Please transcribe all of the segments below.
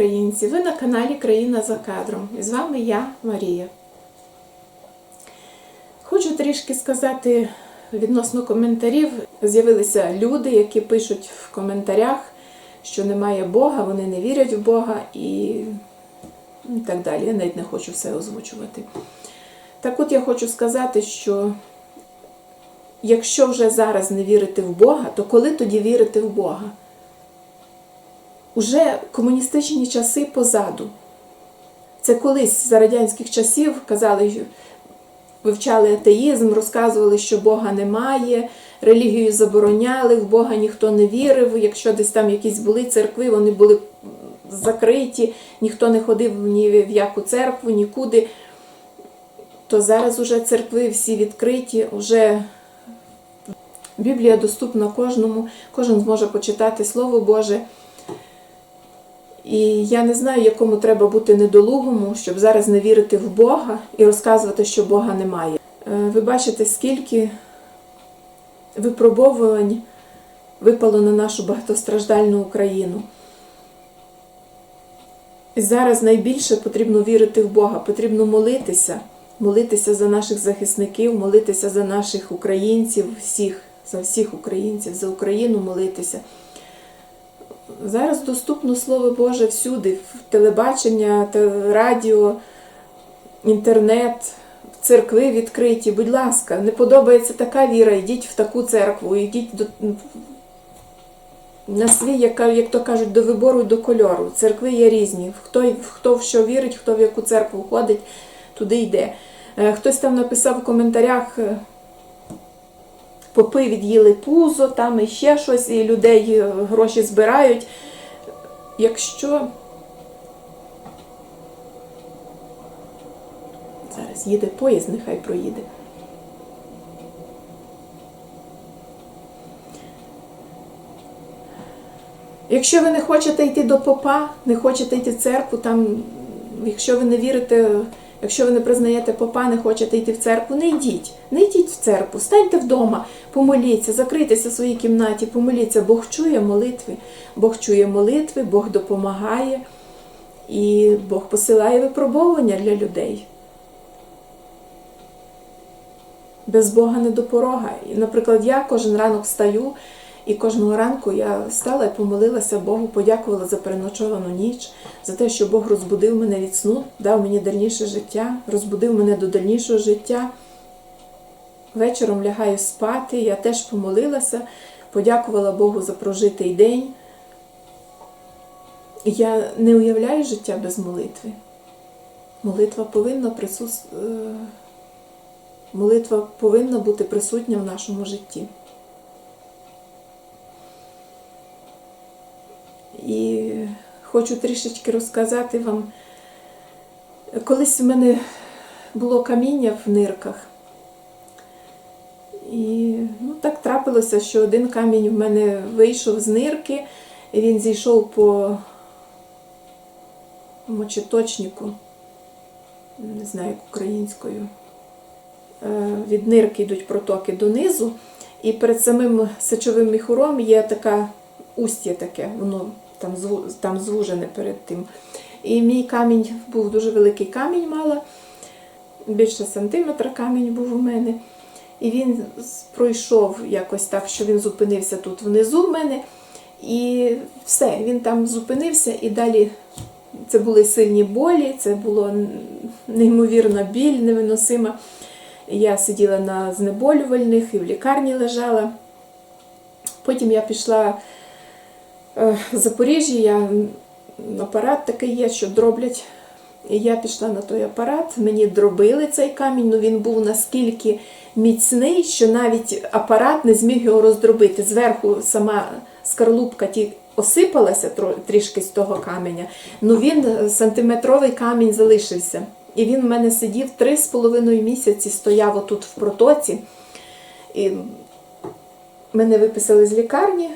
українці! Ви на каналі Країна за кадром. І з вами я, Марія. Хочу трішки сказати відносно коментарів. З'явилися люди, які пишуть в коментарях, що немає Бога, вони не вірять в Бога і, і так далі. Я навіть не хочу все озвучувати. Так от я хочу сказати, що якщо вже зараз не вірити в Бога, то коли тоді вірити в Бога? Уже комуністичні часи позаду. Це колись за радянських часів казали, вивчали атеїзм, розказували, що Бога немає, релігію забороняли, в Бога ніхто не вірив. Якщо десь там якісь були церкви, вони були закриті, ніхто не ходив ні в яку церкву, нікуди. То зараз уже церкви всі відкриті, вже Біблія доступна кожному, кожен зможе почитати Слово Боже. І я не знаю, якому треба бути недолугому, щоб зараз не вірити в Бога і розказувати, що Бога немає. Е, Ви бачите, скільки випробовувань випало на нашу багатостраждальну Україну. І зараз найбільше потрібно вірити в Бога, потрібно молитися, молитися за наших захисників, молитися за наших українців, всіх, за всіх українців, за Україну молитися. Зараз доступно Слово Боже всюди, в телебачення, радіо, інтернет, церкви відкриті. Будь ласка, не подобається така віра, йдіть в таку церкву, йдіть до, на свій, як, то кажуть, до вибору до кольору. Церкви є різні. Хто, хто в що вірить, хто в яку церкву ходить, туди йде. Хтось там написав в коментарях. Попи від'їли пузо, там і ще щось, і людей гроші збирають. Якщо зараз їде поїзд, нехай проїде. Якщо ви не хочете йти до попа, не хочете йти в церкву, там, якщо ви не вірите. Якщо ви не признаєте попа, не хочете йти в церкву, не йдіть. Не йдіть в церкву, станьте вдома, помоліться, закрийтеся в своїй кімнаті, помоліться. Бог чує молитви, Бог чує молитви, Бог допомагає і Бог посилає випробовування для людей. Без Бога не до порога. І, наприклад, я кожен ранок встаю, і кожного ранку я стала і помолилася Богу, подякувала за переночовану ніч, за те, що Бог розбудив мене від сну, дав мені дальніше життя, розбудив мене до дальнішого життя. Вечором лягаю спати, я теж помолилася, подякувала Богу за прожитий день. Я не уявляю життя без молитви. Молитва повинна присус... Молитва повинна бути присутня в нашому житті. І хочу трішечки розказати вам. Колись в мене було каміння в нирках. І ну, так трапилося, що один камінь в мене вийшов з нирки, і він зійшов по мочеточнику, не знаю, як українською. Від нирки йдуть протоки донизу, і перед самим сечовим міхуром є така устя таке, воно там там звужене перед тим. І мій камінь був дуже великий камінь мала, більше сантиметра камінь був у мене. І він пройшов якось так, що він зупинився тут внизу в мене. І все, він там зупинився, і далі це були сильні болі, це було неймовірна біль, невиносима. Я сиділа на знеболювальних і в лікарні лежала. Потім я пішла в Запоріжжі, я, апарат такий є, що дроблять. І я пішла на той апарат, мені дробили цей камінь, ну він був наскільки міцний, що навіть апарат не зміг його роздробити. Зверху сама скарлупка ті осипалася трішки з того каменя, ну він сантиметровий камінь залишився. І він в мене сидів три з половиною місяці, стояв отут в протоці. І Мене виписали з лікарні,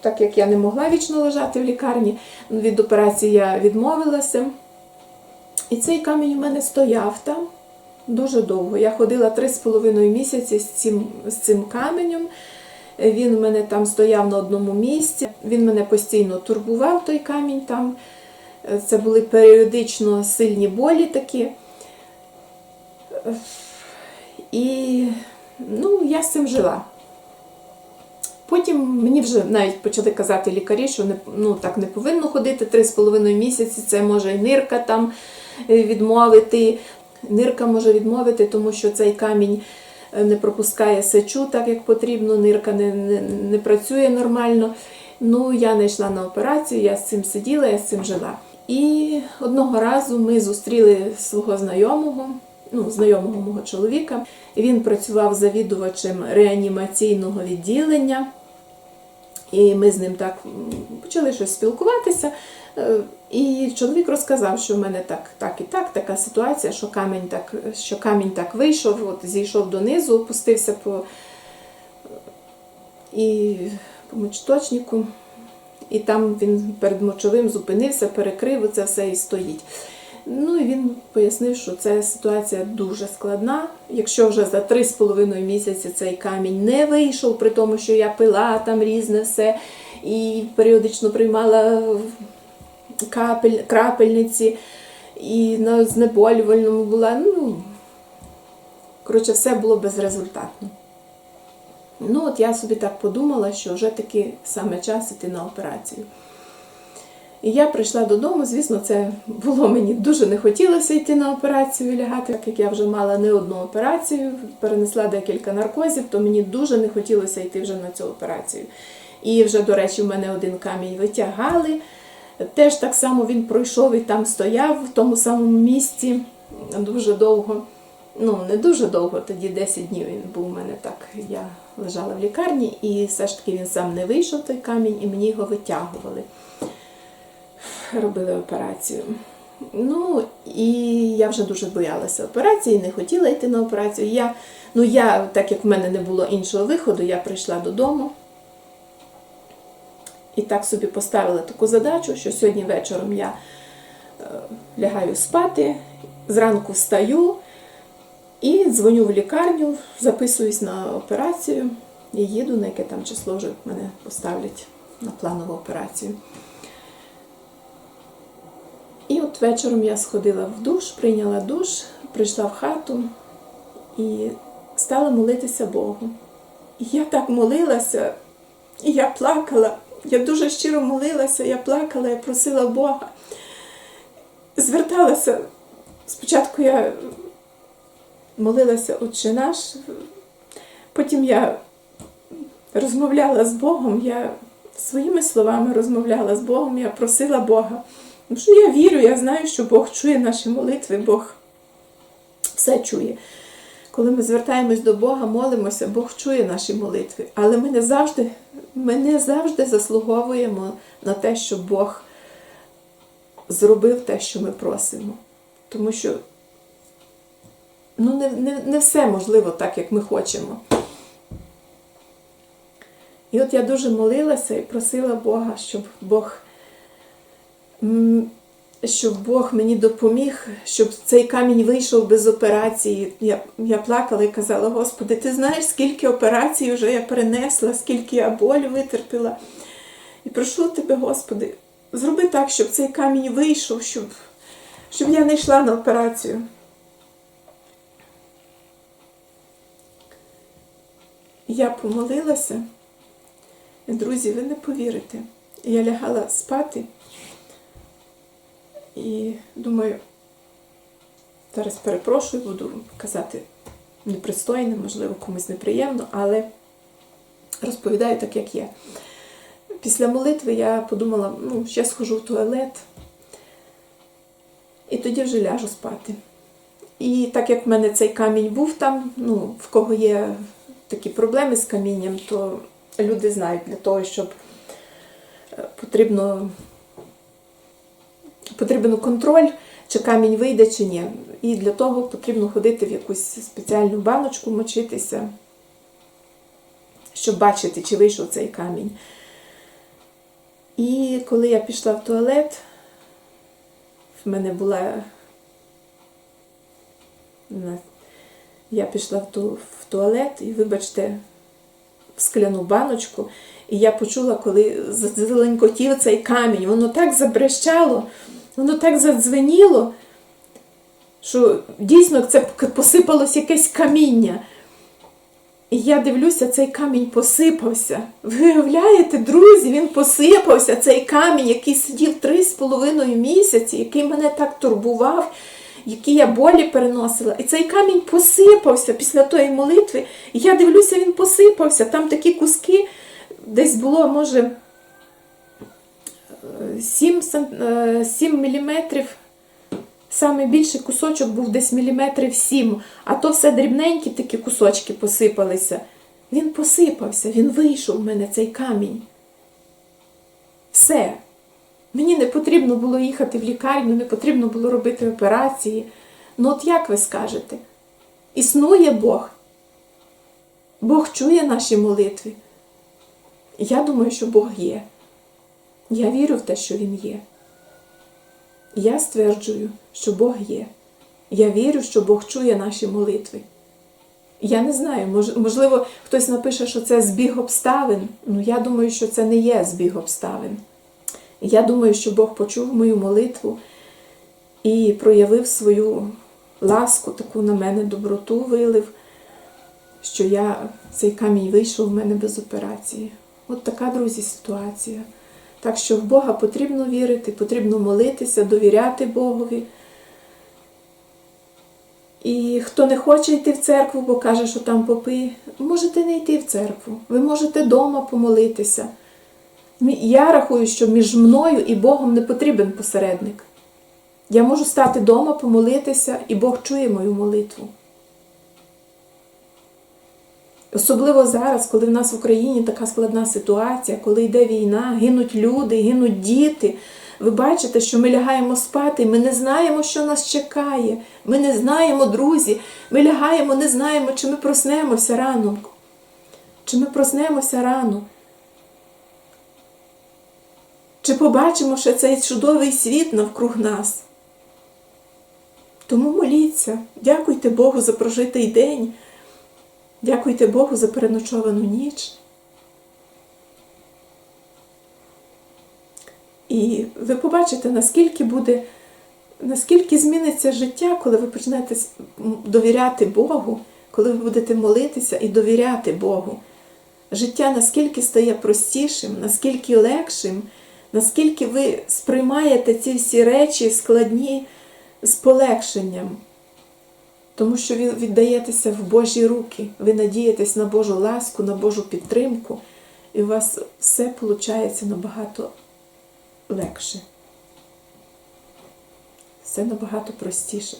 так як я не могла вічно лежати в лікарні. Від операції я відмовилася. І цей камінь у мене стояв там дуже довго. Я ходила три з половиною місяці з цим, з цим каменем. Він у мене там стояв на одному місці. Він мене постійно турбував, той камінь там. Це були періодично сильні болі такі. І ну, я з цим жила. Потім мені вже навіть почали казати лікарі, що не, ну, так не повинно ходити 3,5 місяці, це може і нирка там е, відмовити. Нирка може відмовити, тому що цей камінь е, не пропускає сечу так, як потрібно, нирка не, не, не працює нормально. Ну, я не йшла на операцію, я з цим сиділа, я з цим жила. І одного разу ми зустріли свого знайомого, ну, знайомого мого чоловіка. Він працював завідувачем реанімаційного відділення. І ми з ним так почали щось спілкуватися. Е, І чоловік розказав, що в мене так, так і так, така ситуація, що камінь так, що камінь так вийшов, от зійшов донизу, опустився по, і по мочточнику. І там він перед мочовим зупинився, перекрив це все і стоїть. Ну і він пояснив, що ця ситуація дуже складна. Якщо вже за 3,5 місяці цей камінь не вийшов, при тому, що я пила там різне все і періодично приймала капель, крапельниці, і на знеболювальному була. Ну, коротше, все було безрезультатно. Ну, от я собі так подумала, що вже таки саме час іти на операцію. І я прийшла додому, звісно, це було мені дуже не хотілося йти на операцію і лягати, так як я вже мала не одну операцію, перенесла декілька наркозів, то мені дуже не хотілося йти вже на цю операцію. І вже, до речі, в мене один камінь витягали. Теж так само він пройшов і там стояв в тому самому місці дуже довго. Ну, не дуже довго, тоді 10 днів він був у мене так. Я лежала в лікарні, і все ж таки він сам не вийшов той камінь, і мені його витягували робили операцію. Ну, і я вже дуже боялася операції, не хотіла йти на операцію. Я, ну, я, так як в мене не було іншого виходу, я прийшла додому і так собі поставила таку задачу, що сьогодні вечором я е, лягаю спати, зранку встаю і дзвоню в лікарню, записуюсь на операцію і їду, на яке там число вже мене поставлять на планову операцію. І от вечором я сходила в душ, прийняла душ, прийшла в хату і стала молитися Богу. І я так молилася, і я плакала. Я дуже щиро молилася, я плакала, я просила Бога. Зверталася. Спочатку я молилася Отче наш, потім я розмовляла з Богом, я своїми словами розмовляла з Богом, я просила Бога. Тому що я вірю, я знаю, що Бог чує наші молитви, Бог все чує. Коли ми звертаємось до Бога, молимося, Бог чує наші молитви. Але ми не завжди, ми не завжди заслуговуємо на те, щоб Бог зробив те, що ми просимо. Тому що ну, не, не, не все можливо так, як ми хочемо. І от я дуже молилася і просила Бога, щоб Бог щоб Бог мені допоміг, щоб цей камінь вийшов без операції. Я, я плакала і казала, Господи, ти знаєш, скільки операцій вже я перенесла, скільки я болю витерпіла. І прошу тебе, Господи, зроби так, щоб цей камінь вийшов, щоб, щоб я не йшла на операцію. Я помолилася. Друзі, ви не повірите. Я лягала спати. І думаю, зараз перепрошую, буду казати непристойне, можливо, комусь неприємно, але розповідаю так, як є. Після молитви я подумала, ну, ще схожу в туалет, і тоді вже ляжу спати. І так як в мене цей камінь був там, ну, в кого є такі проблеми з камінням, то люди знають для того, щоб е, потрібно потрібен контроль, чи камінь вийде, чи ні. І для того потрібно ходити в якусь спеціальну баночку, мочитися, щоб бачити, чи вийшов цей камінь. І коли я пішла в туалет, в мене була. Я пішла в, ту, в туалет і, вибачте, в скляну баночку, і я почула, коли зеленкотів цей камінь, воно так забрещало. Воно так задзвеніло, що дійсно це посипалось якесь каміння. І я дивлюся, цей камінь посипався. Ви уявляєте, друзі, він посипався, цей камінь, який сидів три з половиною місяці, який мене так турбував, які я болі переносила. І цей камінь посипався після тої молитви. І я дивлюся, він посипався. Там такі куски, десь було, може, 7, 7 міліметрів. Саме більший кусочок був десь міліметрів 7, а то все дрібненькі такі кусочки посипалися. Він посипався, він вийшов в мене цей камінь. Все. Мені не потрібно було їхати в лікарню, не потрібно було робити операції. Ну, от як ви скажете? Існує Бог. Бог чує наші молитви. Я думаю, що Бог є. Я вірю в те, що Він є. Я стверджую, що Бог є. Я вірю, що Бог чує наші молитви. Я не знаю, можливо, хтось напише, що це збіг обставин. Ну, я думаю, що це не є збіг обставин. Я думаю, що Бог почув мою молитву і проявив свою ласку, таку на мене доброту вилив, що я цей камінь вийшов в мене без операції. От така, друзі, ситуація. Так що в Бога потрібно вірити, потрібно молитися, довіряти Богові. І хто не хоче йти в церкву, бо каже, що там попи, можете не йти в церкву. Ви можете вдома помолитися. Я рахую, що між мною і Богом не потрібен посередник. Я можу стати вдома, помолитися, і Бог чує мою молитву. Особливо зараз, коли в нас в Україні така складна ситуація, коли йде війна, гинуть люди, гинуть діти. Ви бачите, що ми лягаємо спати, ми не знаємо, що нас чекає. Ми не знаємо, друзі. Ми лягаємо, не знаємо, чи ми проснемося рано. Чи ми проснемося рано. Чи побачимо ще цей чудовий світ навкруг нас. Тому моліться, дякуйте Богу за прожитий день. Дякуйте Богу за переночовану ніч. І ви побачите, наскільки буде, наскільки зміниться життя, коли ви почнете довіряти Богу, коли ви будете молитися і довіряти Богу. Життя наскільки стає простішим, наскільки легшим, наскільки ви сприймаєте ці всі речі складні з полегшенням. Тому що ви віддаєтеся в Божі руки, ви надієтесь на Божу ласку, на Божу підтримку, і у вас все виходить набагато легше. Все набагато простіше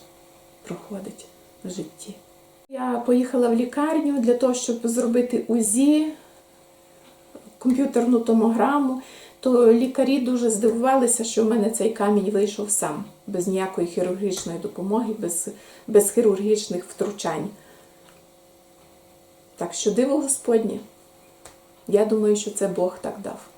проходить в житті. Я поїхала в лікарню для того, щоб зробити УЗІ, комп'ютерну томограму, то лікарі дуже здивувалися, що в мене цей камінь вийшов сам, без ніякої хірургічної допомоги, без, без хірургічних втручань. Так що диво Господнє. Я думаю, що це Бог так дав.